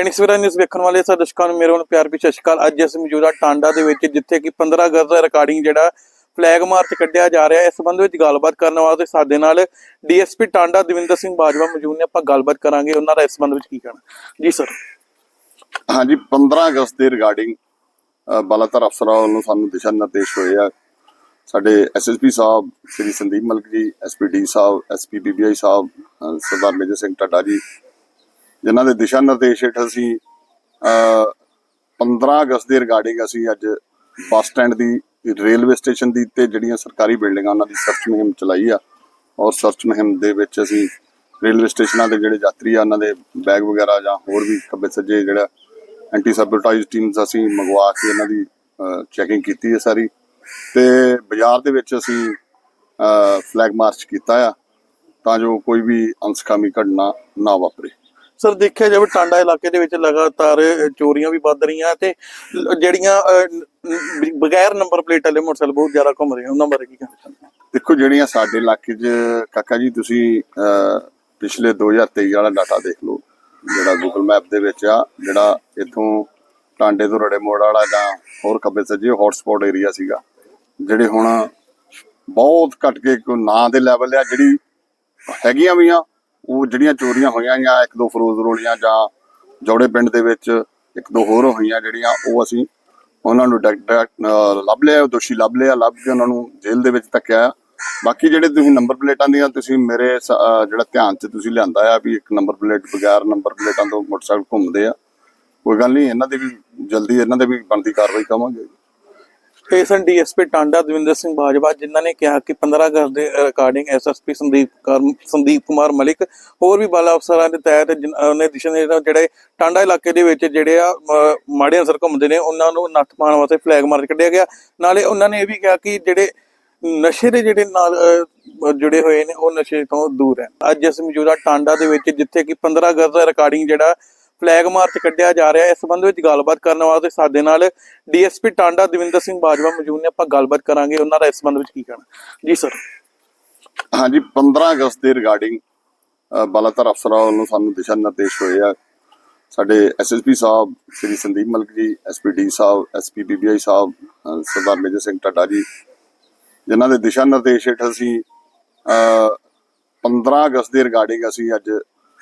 Dainik Savera news ਵੇਖਣ ਵਾਲੇ ਸਾਰੇ ਦਰਸ਼ਕਾਂ ਨੂੰ ਮੇਰੇ ਵੱਲੋਂ ਪਿਆਰ ਭਰੀ ਸਤਿ ਸ਼੍ਰੀ ਅਕਾਲ। ਅੱਜ ਅਸੀਂ ਮੌਜੂਦਾ ਟਾਂਡਾ ਦੇ ਵਿੱਚ, ਜਿੱਥੇ ਕਿ 15 ਅਗਸਤ ਦਾ ਰਿਕਾਰਡਿੰਗ ਜਿਹੜਾ ਫਲੈਗ ਮਾਰਚ ਕੱਢਿਆ ਜਾ ਰਿਹਾ ਹੈ। ਇਸ ਸੰਬੰਧ ਵਿੱਚ ਗੱਲਬਾਤ ਕਰਨ ਵਾਸਤੇ ਸਾਡੇ ਨਾਲ ਡੀਐਸਪੀ ਟਾਂਡਾ ਦਵਿੰਦਰ ਸਿੰਘ ਬਾਜਵਾ ਮੌਜੂਦ ਨੇ। ਆਪਾਂ ਗੱਲਬਾਤ ਕਰਾਂਗੇ ਉਹਨਾਂ ਦਾ ਇਸ ਸੰਬੰਧ ਵਿੱਚ ਕੀ ਕਹਿਣਾ। ਜੀ ਸਰ ਹਾਂਜੀ 15 ਅਗਸਤ ਦੇ ਰਿਗਾਰਡਿੰਗ ਬਲਾਤਰ ਅਫਸਰਾਂ ਵੱਲੋਂ ਸਾਨੂੰ ਦਿਸ਼ਾ ਨਿਰਦੇਸ਼ ਹੋਏ ਆ। ਸਾਡੇ ਐਸਐਸਪੀ ਸਾਹਿਬ, ਸ੍ਰੀ ਸੰਦੀਪ ਮਲਕ ਜੀ ਐਸਪੀਡੀ ਸਾਹਿਬ ਐਸਪੀ ਬੀਬੀਆਈ ਸਾਹਿਬ ਸਰਦਾਰ ਮੇਜਰ ਸਿੰਘ ਟੱਡਾ ਜੀ ਜਿਨ੍ਹਾਂ ਦੇ ਦਿਸ਼ਾ ਨਿਰਦੇਸ਼ ਹੇਠ ਅਸੀਂ ਅਹ, 15 ਅਗਸਤ ਦੇ ਰਿਗਾਰਡਿੰਗ ਅਸੀਂ ਅੱਜ ਬੱਸ ਸਟੈਂਡ ਦੀ ਰੇਲਵੇ ਸਟੇਸ਼ਨ ਦੀ ਤੇ ਜਿਹੜੀਆਂ ਸਰਕਾਰੀ ਬਿਲਡਿੰਗਾਂ ਉਹਨਾਂ ਦੀ ਸਰਚ ਮੁਹਿੰਮ ਚਲਾਈ ਆ। ਔਰ ਸਰਚ ਮੁਹਿੰਮ ਦੇ ਵਿੱਚ ਅਸੀਂ ਰੇਲਵੇ ਸਟੇਸ਼ਨਾਂ ਦੇ ਜਿਹੜੇ ਯਾਤਰੀ ਆ ਉਹਨਾਂ ਦੇ ਬੈਗ ਵਗੈਰਾ ਜਾਂ ਹੋਰ ਵੀ ਖੱਬੇ ਸੱਜੇ ਜਿਹੜਾ ਐਂਟੀ ਸੈਬੋਟਾਈਜ਼ ਟੀਮਸ ਅਸੀਂ ਮੰਗਵਾ ਕੇ ਇਹਨਾਂ ਦੀ ਚੈਕਿੰਗ ਕੀਤੀ ਹੈ ਸਾਰੀ। ਤੇ ਬਾਜ਼ਾਰ ਦੇ ਵਿੱਚ ਅਸੀਂ ਫਲੈਗ ਮਾਰਚ ਕੀਤਾ ਆ ਤਾਂ ਜੋ ਕੋਈ ਵੀ ਅਨਸਕਾਮੀ ਘਟਨਾ ਨਾ ਵਾਪਰੇ। ਸਰ ਦੇਖਿਆ ਜਾਵੇ ਟਾਂਡਾ ਇਲਾਕੇ ਦੇ ਵਿੱਚ ਲਗਾਤਾਰ ਚੋਰੀਆਂ ਵੀ ਵੱਧ ਰਹੀਆਂ ਤੇ ਜਿਹੜੀਆਂ ਬਗੈਰ ਨੰਬਰ ਪਲੇਟ ਵਾਲੇ ਮੋਟਰਸਾਈਕਲ ਬਹੁਤ ਜ਼ਿਆਦਾ ਘੁੰਮ ਰਹੇ ਉਹਨਾਂ ਬਾਰੇ ਕੀ ਕਹਿਣਾ ਦੇਖੋ ਜਿਹੜੀਆਂ ਸਾਡੇ ਇਲਾਕੇ 'ਚ ਕਾਕਾ ਜੀ ਤੁਸੀਂ ਅਹ, ਪਿਛਲੇ 2023 ਵਾਲਾ ਡਾਟਾ ਦੇਖ ਲਓ ਜਿਹੜਾ ਗੂਗਲ ਮੈਪ ਦੇ ਵਿੱਚ ਆ ਜਿਹੜਾ ਇੱਥੋਂ ਟਾਂਡੇ ਤੋਂ ਰੜੇ ਮੋੜ ਵਾਲਾ ਜਾਂ ਹੋਰ ਖੱਬੇ ਸੱਜੇ ਹੌਟਸਪੌਟ ਏਰੀਆ ਸੀਗਾ ਜਿਹੜੇ ਹੁਣ ਬਹੁਤ ਘਟ ਕੇ ਕੋਈ ਨਾਂ ਦੇ ਲੈਵਲ ਆ ਜਿਹੜੀ ਹੈਗੀਆਂ ਵੀ ਆ ਉਹ ਜਿਹੜੀਆਂ ਚੋਰੀਆਂ ਹੋਈਆਂ ਜਾਂ ਇੱਕ ਦੋ ਫਰੋਜ਼ ਰੋਲੀਆਂ ਜਾਂ ਜੋੜੇ ਪਿੰਡ ਦੇ ਵਿੱਚ ਇੱਕ ਦੋ ਹੋਰ ਹੋਈਆਂ ਜਿਹੜੀਆਂ, ਉਹ ਅਸੀਂ ਉਹਨਾਂ ਨੂੰ ਡਾਇਰੈਕਟ ਲੱਭ ਲਿਆ ਦੋਸ਼ੀ ਲੱਭ ਲਿਆ, ਲੱਭ ਕੇ ਉਹਨਾਂ ਨੂੰ ਜੇਲ੍ਹ ਦੇ ਵਿੱਚ ਧੱਕਿਆ ਆ। ਬਾਕੀ ਜਿਹੜੇ ਤੁਸੀਂ ਨੰਬਰ ਪਲੇਟਾਂ ਦੀਆਂ, ਤੁਸੀਂ ਮੇਰੇ ਜਿਹੜਾ ਧਿਆਨ 'ਚ ਤੁਸੀਂ ਲਿਆਂਦਾ ਆ ਵੀ ਇੱਕ ਨੰਬਰ ਪਲੇਟ ਬਗੈਰ ਨੰਬਰ ਪਲੇਟਾਂ ਤੋਂ ਮੋਟਰਸਾਈਕਲ ਘੁੰਮਦੇ ਆ ਕੋਈ ਗੱਲ ਨਹੀਂ, ਇਹਨਾਂ ਦੇ ਵੀ ਜਲਦੀ ਇਹਨਾਂ ਦੇ ਵੀ ਬਣਦੀ ਕਾਰਵਾਈ ਕਰਾਂਗੇ ਪੇਸਨ ਡੀਐਸਪੀ ਟਾਂਡਾ ਦਵਿੰਦਰ ਸਿੰਘ ਬਾਜਵਾ, ਜਿਨ੍ਹਾਂ ਨੇ ਕਿਹਾ ਕਿ 15 ਅਗਸਤ ਦੇ ਰਿਕਾਰਡਿੰਗ ਐਸਐਸਪੀ ਸੰਦੀਪ ਸੰਦੀਪ ਕੁਮਾਰ ਮਲਿਕ, ਹੋਰ ਵੀ ਬਾਲਾ ਅਫਸਰਾਂ ਦੇ ਤਹਿਤ ਜਿਨ- ਦਿਸ਼ਾ ਨੇ ਜਿਹੜੇ ਟਾਂਡਾ ਇਲਾਕੇ ਦੇ ਵਿੱਚ ਜਿਹੜੇ ਆ ਮਾੜੇ ਅਸਰ ਘੁੰਮਦੇ ਨੇ, ਉਹਨਾਂ ਨੂੰ ਨੱਥ ਪਾਉਣ ਵਾਸਤੇ ਫਲੈਗ ਮਾਰਚ ਕੱਢਿਆ ਗਿਆ। ਨਾਲੇ ਉਹਨਾਂ ਨੇ ਇਹ ਵੀ ਕਿਹਾ ਕਿ ਜਿਹੜੇ ਨਸ਼ੇ ਦੇ ਜਿਹੜੇ ਨਾਲ ਜੁੜੇ ਹੋਏ ਨੇ, ਉਹ ਨਸ਼ੇ ਤੋਂ ਦੂਰ ਹੈ ਅੱਜ ਅਸੀਂ ਮੌਜੂਦਾ ਟਾਂਡਾ ਦੇ ਵਿੱਚ, ਜਿੱਥੇ ਕਿ 15 ਅਗਸਤ ਦਾ ਰਿਕਾਰਡਿੰਗ ਜਿਹੜਾ ਫਲੈਗ ਮਾਰਚ ਕੱਢਿਆ ਜਾ ਰਿਹਾ ਹੈ। ਇਸ ਸੰਬੰਧ ਵਿੱਚ ਗੱਲਬਾਤ ਕਰਨ ਵਾਸਤੇ ਸਾਡੇ ਨਾਲ ਡੀਐਸਪੀ ਟਾਂਡਾ ਦਵਿੰਦਰ ਸਿੰਘ ਬਾਜਵਾ ਮੌਜੂਦ ਨੇ। ਆਪਾਂ ਗੱਲਬਾਤ ਕਰਾਂਗੇ ਉਹਨਾਂ ਦਾ ਇਸ ਸੰਬੰਧ ਵਿੱਚ ਕੀ ਕਹਿਣਾ। ਜੀ ਸਰ ਹਾਂਜੀ 15 ਅਗਸਤ ਦੇ ਰਿਗਾਰਡਿੰਗ ਬਲਾਤਰ ਅਫਸਰਾਂ ਵੱਲੋਂ ਸਾਨੂੰ ਦਿਸ਼ਾ ਨਿਰਦੇਸ਼ ਹੋਏ ਆ। ਸਾਡੇ ਐਸਐਸਪੀ ਸਾਹਿਬ ਸ੍ਰੀ ਸੰਦੀਪ ਮਲਕ ਜੀ ਐਸਪੀਡੀ ਸਾਹਿਬ ਐਸਪੀ ਬੀਬੀਆਈ ਸਾਹਿਬ ਸਰਦਾਰ ਮੇਜਰ ਸਿੰਘ ਟੱਡਾ ਜੀ ਜਿਨ੍ਹਾਂ ਦੇ ਦਿਸ਼ਾ ਨਿਰਦੇਸ਼ ਹੇਠ ਅਸੀਂ ਅਹ, 15 ਅਗਸਤ ਦੇ ਰਿਗਾਰਡਿੰਗ ਅਸੀਂ ਅੱਜ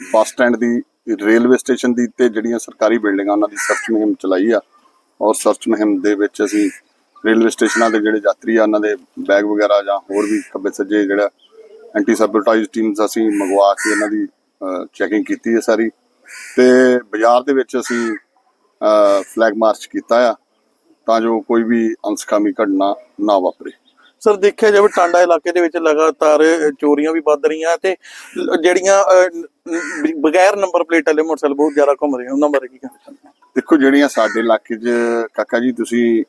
ਬੱਸ ਸਟੈਂਡ ਦੀ ਰੇਲਵੇ ਸਟੇਸ਼ਨ ਦੀ ਤੇ ਜਿਹੜੀਆਂ ਸਰਕਾਰੀ ਬਿਲਡਿੰਗਾਂ ਉਹਨਾਂ ਦੀ ਸਰਚ ਮੁਹਿੰਮ ਚਲਾਈ ਆ। ਔਰ ਸਰਚ ਮੁਹਿੰਮ ਦੇ ਵਿੱਚ ਅਸੀਂ ਰੇਲਵੇ ਸਟੇਸ਼ਨਾਂ ਦੇ ਜਿਹੜੇ ਯਾਤਰੀ ਆ, ਉਹਨਾਂ ਦੇ ਬੈਗ ਵਗੈਰਾ ਜਾਂ ਹੋਰ ਵੀ ਖੱਬੇ ਸੱਜੇ ਜਿਹੜਾ ਐਂਟੀ ਸੈਬੋਟਾਈਜ਼ ਟੀਮਸ ਅਸੀਂ ਮੰਗਵਾ ਕੇ ਇਹਨਾਂ ਦੀ ਚੈਕਿੰਗ ਕੀਤੀ ਹੈ ਸਾਰੀ। ਤੇ ਬਾਜ਼ਾਰ ਦੇ ਵਿੱਚ ਅਸੀਂ ਫਲੈਗ ਮਾਰਚ ਕੀਤਾ ਆ ਤਾਂ ਜੋ ਕੋਈ ਵੀ ਅਨਸਕਾਮੀ ਘਟਨਾ ਨਾ ਵਾਪਰੇ। ਸਰ, ਦੇਖਿਆ ਜਾਵੇ ਟਾਂਡਾ ਇਲਾਕੇ ਦੇ ਵਿੱਚ ਲਗਾਤਾਰ ਚੋਰੀਆਂ ਵੀ ਵੱਧ ਰਹੀਆਂ ਤੇ ਜਿਹੜੀਆਂ ਬਗੈਰ ਨੰਬਰ ਪਲੇਟ ਵਾਲੇ ਮੋਟਰਸਾਈਕਲ ਬਹੁਤ ਜ਼ਿਆਦਾ ਘੁੰਮ ਰਹੇ ਉਹਨਾਂ ਬਾਰੇ ਕੀ ਕਹਿਣਾ ਚਾਹੁੰਦੇ ਦੇਖੋ, ਜਿਹੜੀਆਂ ਸਾਡੇ ਇਲਾਕੇ 'ਚ, ਕਾਕਾ ਜੀ ਤੁਸੀਂ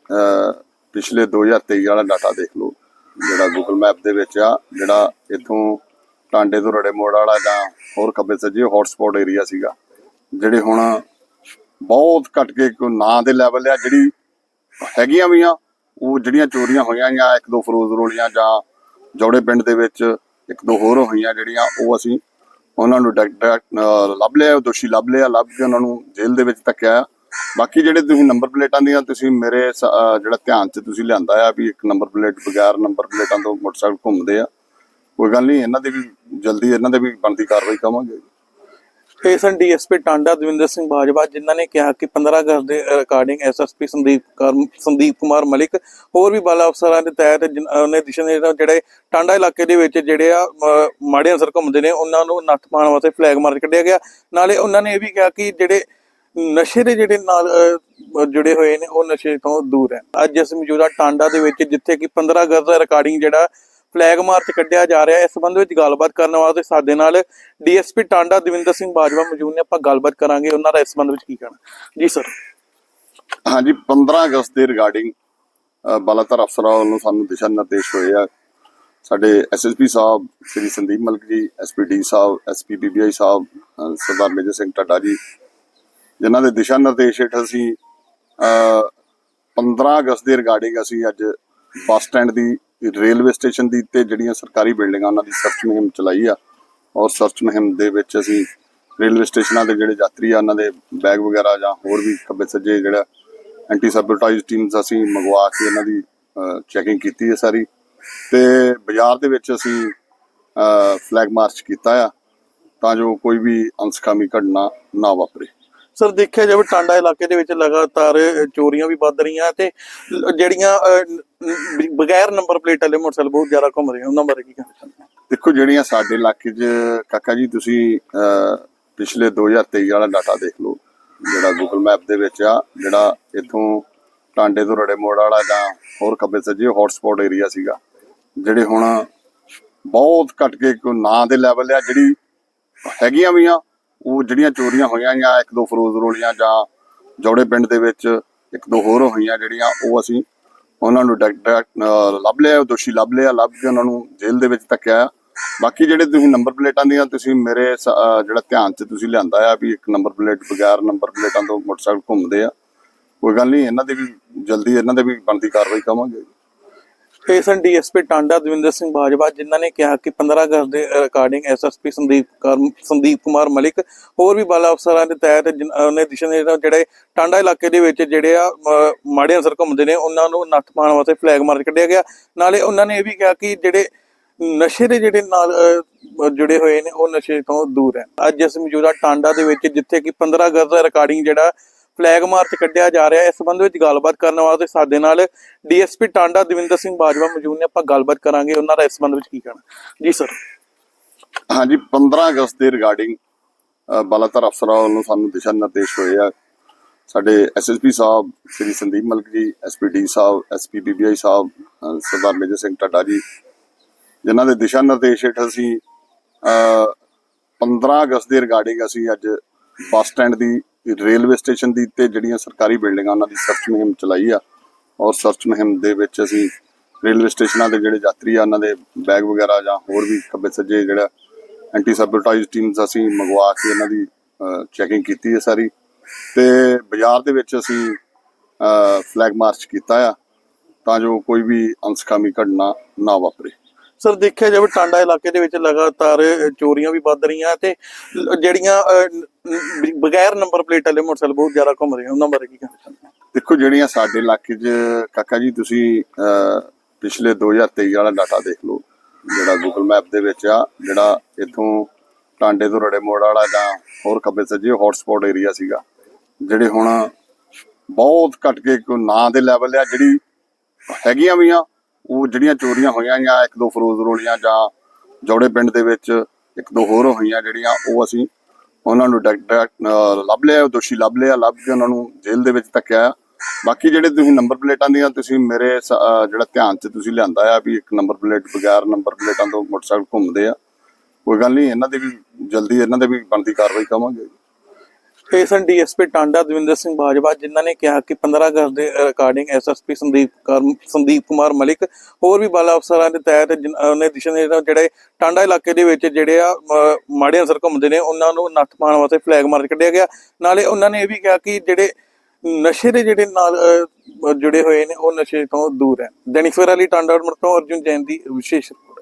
ਪਿਛਲੇ 2023 ਵਾਲਾ ਡਾਟਾ ਦੇਖ ਲਓ, ਜਿਹੜਾ ਗੂਗਲ ਮੈਪ ਦੇ ਵਿੱਚ ਆ, ਜਿਹੜਾ ਇੱਥੋਂ ਟਾਂਡੇ ਤੋਂ ਰੜੇ ਮੋੜ ਵਾਲਾ ਜਾਂ ਹੋਰ ਖੱਬੇ ਸੱਜੇ ਹੌਟਸਪੌਟ ਏਰੀਆ ਸੀਗਾ, ਜਿਹੜੇ ਹੁਣ ਬਹੁਤ ਘਟ ਕੇ ਕੋਈ ਨਾਂ ਦੇ ਲੈਵਲ ਆ, ਜਿਹੜੀ ਹੈਗੀਆਂ ਵੀ ਆ ਉਹ ਜਿਹੜੀਆਂ ਚੋਰੀਆਂ ਹੋਈਆਂ ਜਾਂ ਇੱਕ ਦੋ ਫਰੋਜ਼ ਰੋਲੀਆਂ ਜਾਂ ਜੋੜੇ ਪਿੰਡ ਦੇ ਵਿੱਚ ਇੱਕ ਦੋ ਹੋਰ ਹੋਈਆਂ ਜਿਹੜੀਆਂ ਉਹ ਅਸੀਂ ਉਹਨਾਂ ਨੂੰ ਡਾਇਰੈਕਟ ਡਾਇਰੈਕਟ, ਲੱਭ ਲਿਆ ਦੋਸ਼ੀ ਲੱਭ ਲਿਆ ਲੱਭ ਕੇ ਉਹਨਾਂ ਨੂੰ ਜੇਲ੍ਹ ਦੇ ਵਿੱਚ ਧੱਕਿਆ ਆ। ਬਾਕੀ ਜਿਹੜੇ ਤੁਸੀਂ ਨੰਬਰ ਪਲੇਟਾਂ ਦੀਆਂ ਤੁਸੀਂ ਮੇਰੇ ਸ- ਜਿਹੜਾ ਧਿਆਨ 'ਚ ਤੁਸੀਂ ਲਿਆਂਦਾ ਆ ਵੀ ਇੱਕ ਨੰਬਰ ਪਲੇਟ ਬਗੈਰ ਨੰਬਰ ਪਲੇਟਾਂ ਤੋਂ ਮੋਟਰਸਾਈਕਲ ਘੁੰਮਦੇ ਆ ਕੋਈ ਗੱਲ ਨਹੀਂ ਇਹਨਾਂ ਦੇ ਵੀ ਜਲਦੀ ਇਹਨਾਂ ਦੇ ਵੀ ਬਣਦੀ ਕਾਰਵਾਈ ਕਰਾਂਗੇ ਪੇਸਨ ਡੀਐਸਪੀ ਟਾਂਡਾ ਦਵਿੰਦਰ ਸਿੰਘ ਬਾਜਵਾ, ਜਿਨ੍ਹਾਂ ਨੇ ਕਿਹਾ ਕਿ 15 ਅਗਸਤ ਦੇ ਰਿਕਾਰਡਿੰਗ ਐਸਐਸਪੀ ਸੰਦੀਪ ਸੰਦੀਪ ਕੁਮਾਰ ਮਲਿਕ, ਹੋਰ ਵੀ ਬਾਲਾ ਅਫਸਰਾਂ ਦੇ ਤਹਿਤ ਉਹਨੇ ਦਿਸ਼ਾ ਨੇ ਜਿਹੜੇ ਟਾਂਡਾ ਇਲਾਕੇ ਦੇ ਵਿੱਚ ਜਿਹੜੇ ਆ ਮਾੜੇ ਅਸਰ ਘੁੰਮਦੇ ਨੇ, ਉਹਨਾਂ ਨੂੰ ਨੱਥ ਪਾਉਣ ਵਾਸਤੇ ਫਲੈਗ ਮਾਰਚ ਕੱਢਿਆ ਗਿਆ। ਨਾਲੇ ਉਹਨਾਂ ਨੇ ਇਹ ਵੀ ਕਿਹਾ ਕਿ ਜਿਹੜੇ ਨਸ਼ੇ ਦੇ ਜਿਹੜੇ ਨਾਲ ਜੁੜੇ ਹੋਏ ਨੇ, ਉਹ ਨਸ਼ੇ ਤੋਂ ਦੂਰ ਹੈ ਅੱਜ ਅਸੀਂ ਮੌਜੂਦਾ ਟਾਂਡਾ ਦੇ ਵਿੱਚ, ਜਿੱਥੇ ਕਿ 15 ਅਗਸਤ ਦਾ ਰਿਕਾਰਡਿੰਗ ਜਿਹੜਾ ਫਲੈਗ ਮਾਰਚ ਕੱਢਿਆ ਜਾ ਰਿਹਾ। ਹੈ ਇਸ ਸੰਬੰਧ ਵਿੱਚ ਗੱਲਬਾਤ ਕਰਨ ਵਾਸਤੇ ਸਾਡੇ ਨਾਲ ਡੀਐਸਪੀ ਟਾਂਡਾ ਦਵਿੰਦਰ ਸਿੰਘ ਬਾਜਵਾ ਮੌਜੂਦ ਨੇ। ਆਪਾਂ ਗੱਲਬਾਤ ਕਰਾਂਗੇ ਉਹਨਾਂ ਦਾ ਇਸ ਸੰਬੰਧ ਵਿੱਚ ਕੀ ਕਹਿਣਾ। ਜੀ ਸਰ। ਹਾਂਜੀ 15 ਅਗਸਤ ਦੇ ਰਿਗਾਰਡਿੰਗ ਬਲਾਤਰ ਅਫਸਰਾਂ ਵੱਲੋਂ ਸਾਨੂੰ ਦਿਸ਼ਾ ਨਿਰਦੇਸ਼ ਹੋਏ ਆ। ਸਾਡੇ ਐਸਐਸਪੀ ਸਾਹਿਬ ਸ੍ਰੀ ਸੰਦੀਪ ਮਲਕ ਜੀ ਐਸਪੀਡੀ ਸਾਹਿਬ ਐਸਪੀ ਬੀਬੀਆਈ ਸਾਹਿਬ ਸਰਦਾਰ ਮੇਜਰ ਸਿੰਘ ਟੱਡਾ ਜੀ ਜਿਨ੍ਹਾਂ ਦੇ ਦਿਸ਼ਾ ਨਿਰਦੇਸ਼ ਹੇਠ ਅਸੀਂ ਅਹ, 15 ਅਗਸਤ ਦੇ ਰਿਗਾਰਡਿੰਗ ਅਸੀਂ ਅੱਜ ਬੱਸ ਸਟੈਂਡ ਦੀ ਰੇਲਵੇ ਸਟੇਸ਼ਨ ਦੀ ਤੇ ਜਿਹੜੀਆਂ ਸਰਕਾਰੀ ਬਿਲਡਿੰਗਾਂ, ਉਹਨਾਂ ਦੀ ਸਰਚ ਮੁਹਿੰਮ ਚਲਾਈ ਆ। ਔਰ ਸਰਚ ਮੁਹਿੰਮ ਦੇ ਵਿੱਚ ਅਸੀਂ ਰੇਲਵੇ ਸਟੇਸ਼ਨਾਂ ਦੇ ਜਿਹੜੇ ਯਾਤਰੀ ਆ, ਉਹਨਾਂ ਦੇ ਬੈਗ ਵਗੈਰਾ ਜਾਂ ਹੋਰ ਵੀ ਖੱਬੇ ਸੱਜੇ ਜਿਹੜਾ ਐਂਟੀ ਸੈਬੋਟਾਈਜ਼ ਟੀਮਸ ਅਸੀਂ ਮੰਗਵਾ ਕੇ ਇਹਨਾਂ ਦੀ ਚੈਕਿੰਗ ਕੀਤੀ ਹੈ ਸਾਰੀ। ਤੇ ਬਾਜ਼ਾਰ ਦੇ ਵਿੱਚ ਅਸੀਂ ਫਲੈਗ ਮਾਰਚ ਕੀਤਾ ਆ, ਤਾਂ ਜੋ ਕੋਈ ਵੀ ਅਨਸਕਾਮੀ ਘਟਨਾ ਨਾ ਵਾਪਰੇ। ਸਰ ਦੇਖਿਆ ਜਾਵੇ ਟਾਂਡਾ ਇਲਾਕੇ ਦੇ ਵਿੱਚ ਲਗਾਤਾਰ ਚੋਰੀਆਂ ਵੀ ਵੱਧ ਰਹੀਆਂ ਤੇ ਜਿਹੜੀਆਂ ਬਗੈਰ ਨੰਬਰ ਪਲੇਟ ਵਾਲੇ ਮੋਟਰਸਾਈਕਲ ਬਹੁਤ ਜ਼ਿਆਦਾ ਘੁੰਮ ਰਹੇ ਉਹਨਾਂ ਬਾਰੇ ਕੀ ਕਹਿਣਾ ਚਾਹੁੰਦੇ ਹੋ? ਦੇਖੋ ਜਿਹੜੀਆਂ ਸਾਡੇ ਇਲਾਕੇ 'ਚ ਕਾਕਾ ਜੀ ਤੁਸੀਂ ਅਹ, ਪਿਛਲੇ 2023 ਵਾਲਾ ਡਾਟਾ ਦੇਖ ਲਓ ਜਿਹੜਾ ਗੂਗਲ ਮੈਪ ਦੇ ਵਿੱਚ ਆ ਜਿਹੜਾ ਇੱਥੋਂ ਟਾਂਡੇ ਤੋਂ ਰੜੇ ਮੋੜ ਵਾਲਾ ਜਾਂ ਹੋਰ ਖੱਬੇ ਸੱਜੇ ਹੌਟਸਪੌਟ ਏਰੀਆ ਸੀਗਾ ਜਿਹੜੇ ਹੁਣ ਬਹੁਤ ਘਟ ਕੇ ਕੋ ਨਾਂ ਦੇ ਲੈਵਲ ਆ ਜਿਹੜੀ ਹੈਗੀਆਂ ਵੀ ਆ ਉਹ ਜਿਹੜੀਆਂ ਚੋਰੀਆਂ ਹੋਈਆਂ ਜਾਂ ਇੱਕ ਦੋ ਫਰੋਜ਼ ਰੋਲੀਆਂ ਜਾਂ ਜੋੜੇ ਪਿੰਡ ਦੇ ਵਿੱਚ ਇੱਕ ਦੋ ਹੋਰ ਹੋਈਆਂ ਜਿਹੜੀਆਂ, ਉਹ ਅਸੀਂ ਉਹਨਾਂ ਨੂੰ ਡਾਇਰੈਕਟ- ਲੱਭ ਲਿਆ ਦੋਸ਼ੀ ਲੱਭ ਲਿਆ, ਲੱਭ ਕੇ ਉਹਨਾਂ ਨੂੰ ਜੇਲ੍ਹ ਦੇ ਵਿੱਚ ਧੱਕਿਆ ਆ। ਬਾਕੀ ਜਿਹੜੇ ਤੁਸੀਂ ਨੰਬਰ ਪਲੇਟਾਂ ਦੀਆਂ, ਤੁਸੀਂ ਮੇਰੇ ਜਿਹੜਾ ਧਿਆਨ 'ਚ ਤੁਸੀਂ ਲਿਆਂਦਾ ਆ ਵੀ ਇੱਕ ਨੰਬਰ ਪਲੇਟ ਬਗੈਰ ਨੰਬਰ ਪਲੇਟਾਂ ਤੋਂ ਮੋਟਰਸਾਈਕਲ ਘੁੰਮਦੇ ਆ ਕੋਈ ਗੱਲ ਨਹੀਂ, ਇਹਨਾਂ ਦੇ ਵੀ ਜਲਦੀ ਇਹਨਾਂ ਦੇ ਵੀ ਬਣਦੀ ਕਾਰਵਾਈ ਕਵਾਂਗੇ ਸਟੇਸ਼ਨ ਡੀਐਸਪੀ ਟਾਂਡਾ ਦਵਿੰਦਰ ਸਿੰਘ ਬਾਜਵਾ, ਜਿਨ੍ਹਾਂ ਨੇ ਕਿਹਾ ਕਿ 15 ਅਗਸਤ ਦੇ ਰਿਕਾਰਡਿੰਗ ਐਸਐਸਪੀ ਸੰਦੀਪ ਸੰਦੀਪ ਕੁਮਾਰ ਮਲਿਕ, ਹੋਰ ਵੀ ਬਾਲਾ ਅਫਸਰਾਂ ਦੇ ਤਹਿਤ ਉਹਨੇ ਦਿਸ਼ਾ ਨਿਰਦੇਸ਼ ਜਿਹੜੇ ਟਾਂਡਾ ਇਲਾਕੇ ਦੇ ਵਿੱਚ ਜਿਹੜੇ ਆ ਮਾੜੇ ਅਨਸਰ ਘੁੰਮਦੇ ਨੇ, ਉਹਨਾਂ ਨੂੰ ਨੱਥ ਪਾਉਣ ਵਾਸਤੇ ਫਲੈਗ ਮਾਰਚ ਕੱਢਿਆ ਗਿਆ। ਨਾਲੇ ਉਹਨਾਂ ਨੇ ਇਹ ਵੀ ਕਿਹਾ ਕਿ ਜਿਹੜੇ ਨਸ਼ੇ ਦੇ ਜਿਹੜੇ ਨਾਲ ਜੁੜੇ ਹੋਏ ਨੇ, ਉਹ ਨਸ਼ੇ ਤੋਂ ਦੂਰ ਹੈ ਅੱਜ ਅਸੀਂ ਮੌਜੂਦਾ ਟਾਂਡਾ ਦੇ ਵਿੱਚ, ਜਿੱਥੇ ਕਿ 15 ਅਗਸਤ ਦਾ ਰਿਕਾਰਡਿੰਗ ਜਿਹੜਾ ਫਲੈਗ ਮਾਰਚ ਕੱਢਿਆ ਜਾ ਰਿਹਾ ਹੈ। ਇਸ ਸੰਬੰਧ ਵਿੱਚ ਗੱਲਬਾਤ ਕਰਨ ਵਾਸਤੇ ਸਾਡੇ ਨਾਲ ਡੀਐਸਪੀ ਟਾਂਡਾ ਦਵਿੰਦਰ ਸਿੰਘ ਬਾਜਵਾ ਮੌਜੂਦ ਨੇ। ਆਪਾਂ ਗੱਲਬਾਤ ਕਰਾਂਗੇ ਉਹਨਾਂ ਦਾ ਇਸ ਸੰਬੰਧ ਵਿੱਚ ਕੀ ਕਹਿਣਾ। ਜੀ ਸਰ ਹਾਂਜੀ 15 ਅਗਸਤ ਦੇ ਰਿਗਾਰਡਿੰਗ ਬਲਾਤਰ ਅਫਸਰਾਂ ਵੱਲੋਂ ਸਾਨੂੰ ਦਿਸ਼ਾ ਨਿਰਦੇਸ਼ ਹੋਏ ਆ। ਸਾਡੇ ਐਸਐਸਪੀ ਸਾਹਿਬ ਸ੍ਰੀ ਸੰਦੀਪ ਮਲਕ ਜੀ ਐਸਪੀਡੀ ਸਾਹਿਬ ਐਸਪੀ ਬੀਬੀਆਈ ਸਾਹਿਬ ਸਰਦਾਰ ਮੇਜਰ ਸਿੰਘ ਟੱਡਾ ਜੀ ਜਿਨ੍ਹਾਂ ਦੇ ਦਿਸ਼ਾ ਨਿਰਦੇਸ਼ ਹੇਠ ਅਸੀਂ ਅਹ, 15 ਅਗਸਤ ਦੇ ਰਿਗਾਰਡਿੰਗ ਅਸੀਂ ਅੱਜ ਬੱਸ ਸਟੈਂਡ ਦੀ ਰੇਲਵੇ ਸਟੇਸ਼ਨ ਦੀ ਤੇ ਜਿਹੜੀਆਂ ਸਰਕਾਰੀ ਬਿਲਡਿੰਗਾਂ, ਉਹਨਾਂ ਦੀ ਸਰਚ ਮੁਹਿੰਮ ਚਲਾਈ ਆ। ਔਰ ਸਰਚ ਮੁਹਿੰਮ ਦੇ ਵਿੱਚ ਅਸੀਂ ਰੇਲਵੇ ਸਟੇਸ਼ਨਾਂ ਦੇ ਜਿਹੜੇ ਯਾਤਰੀ ਆ, ਉਹਨਾਂ ਦੇ ਬੈਗ ਵਗੈਰਾ ਜਾਂ ਹੋਰ ਵੀ ਖੱਬੇ ਸੱਜੇ ਜਿਹੜਾ ਐਂਟੀ ਸੈਬੋਟਾਈਜ਼ ਟੀਮਸ ਅਸੀਂ ਮੰਗਵਾ ਕੇ ਇਹਨਾਂ ਦੀ ਚੈਕਿੰਗ ਕੀਤੀ ਹੈ ਸਾਰੀ। ਤੇ ਬਾਜ਼ਾਰ ਦੇ ਵਿੱਚ ਅਸੀਂ ਫਲੈਗ ਮਾਰਚ ਕੀਤਾ ਆ, ਤਾਂ ਜੋ ਕੋਈ ਵੀ ਅਨਸਕਾਮੀ ਘਟਨਾ ਨਾ ਵਾਪਰੇ। ਸਰ ਦੇਖਿਆ ਜਾਵੇ ਟਾਂਡਾ ਇਲਾਕੇ ਦੇ ਵਿੱਚ ਲਗਾਤਾਰ ਚੋਰੀਆਂ ਵੀ ਵੱਧ ਰਹੀਆਂ ਤੇ ਜਿਹੜੀਆਂ ਬਗੈਰ ਨੰਬਰ ਪਲੇਟ ਵਾਲੇ ਮੋਟਰਸਾਈਕਲ ਬਹੁਤ ਜ਼ਿਆਦਾ ਘੁੰਮ ਰਹੇ ਉਹਨਾਂ ਬਾਰੇ ਕੀ ਕਹਿਣਾ ਚਾਹੁੰਦੇ ਦੇਖੋ, ਜਿਹੜੀਆਂ ਸਾਡੇ ਇਲਾਕੇ 'ਚ, ਕਾਕਾ ਜੀ ਤੁਸੀਂ ਪਿਛਲੇ 2023 ਵਾਲਾ ਡਾਟਾ ਦੇਖ ਲਓ, ਜਿਹੜਾ ਗੂਗਲ ਮੈਪ ਦੇ ਵਿੱਚ ਆ, ਜਿਹੜਾ ਇਥੋਂ ਟਾਂਡੇ ਤੋਂ ਰੜੇ ਮੋੜ ਵਾਲਾ ਜਾਂ ਹੋਰ ਖੱਬੇ ਸੱਜੇ ਹੌਟਸਪੌਟ ਏਰੀਆ ਸੀਗਾ, ਜਿਹੜੇ ਹੁਣ ਬਹੁਤ ਘਟ ਕੇ ਕੋ ਨਾਂ ਦੇ ਲੈਵਲ ਆ, ਜਿਹੜੀ ਹੈਗੀਆਂ ਵੀ ਆ ਉਹ ਜਿਹੜੀਆਂ ਚੋਰੀਆਂ ਹੋਈਆਂ ਜਾਂ ਇੱਕ ਦੋ ਫਰੋਜ਼ ਰੋਲੀਆਂ ਜਾਂ ਜੋੜੇ ਪਿੰਡ ਦੇ ਵਿੱਚ ਇੱਕ ਦੋ ਹੋਰ ਹੋਈਆਂ ਜਿਹੜੀਆਂ, ਉਹ ਅਸੀਂ ਉਹਨਾਂ ਨੂੰ ਡਾਇਰੈਕਟ- ਲੱਭ ਲਿਆ ਦੋਸ਼ੀ ਲੱਭ ਲਿਆ, ਲੱਭ ਕੇ ਉਹਨਾਂ ਨੂੰ ਜੇਲ੍ਹ ਦੇ ਵਿੱਚ ਧੱਕਿਆ ਆ। ਬਾਕੀ ਜਿਹੜੇ ਤੁਸੀਂ ਨੰਬਰ ਪਲੇਟਾਂ ਦੀਆਂ, ਤੁਸੀਂ ਮੇਰੇ ਸ- ਜਿਹੜਾ ਧਿਆਨ 'ਚ ਤੁਸੀਂ ਲਿਆਂਦਾ ਆ ਵੀ ਇੱਕ ਨੰਬਰ ਪਲੇਟ ਬਗੈਰ ਨੰਬਰ ਪਲੇਟਾਂ ਤੋਂ ਮੋਟਰਸਾਈਕਲ ਘੁੰਮਦੇ ਆ ਕੋਈ ਗੱਲ ਨਹੀਂ, ਇਹਨਾਂ ਦੇ ਵੀ ਜਲਦੀ ਇਹਨਾਂ ਦੇ ਵੀ ਬਣਦੀ ਕਾਰਵਾਈ ਕਵਾਂਗੇ ਸਟੇਸ਼ਨ ਡੀਐਸਪੀ ਟਾਂਡਾ ਦਵਿੰਦਰ ਸਿੰਘ ਬਾਜਵਾ, ਜਿਨ੍ਹਾਂ ਨੇ ਕਿਹਾ ਕਿ 15 ਅਗਸਤ ਦੇ ਰਿਕਾਰਡਿੰਗ ਐਸਐਸਪੀ ਸੰਦੀਪ ਕਰ- ਸੰਦੀਪ ਕੁਮਾਰ ਮਲਿਕ, ਹੋਰ ਵੀ ਬਾਲਾ ਅਫਸਰਾਂ ਦੇ ਤਹਿਤ ਉਹਨੇ ਦਿਸ਼ਾ ਨਿਰਦੇਸ਼, ਜਿਹੜੇ ਟਾਂਡਾ ਇਲਾਕੇ ਦੇ ਵਿੱਚ ਜਿਹੜੇ ਆ ਮਾੜੇ ਅਨਸਰ ਘੁੰਮਦੇ ਨੇ, ਉਹਨਾਂ ਨੂੰ ਨੱਥ ਪਾਉਣ ਵਾਸਤੇ ਫਲੈਗ ਮਾਰਚ ਕੱਢਿਆ ਗਿਆ। ਨਾਲੇ ਉਹਨਾਂ ਨੇ ਇਹ ਵੀ ਕਿਹਾ ਕਿ ਜਿਹੜੇ ਨਸ਼ੇ ਦੇ ਜਿਹੜੇ ਨਾਲ ਜੁੜੇ ਹੋਏ ਨੇ, ਉਹ ਨਸ਼ੇ ਤੋਂ ਦੂਰ ਹੈ ਦੈਨਿਕ ਸਵੇਰਾ ਲਈ ਟਾਂਡਾ ਤੋਂ ਅਰਜੁਨ ਜੈਨ ਦੀ ਵਿਸ਼ੇਸ਼ ਰਿਪੋਰਟ।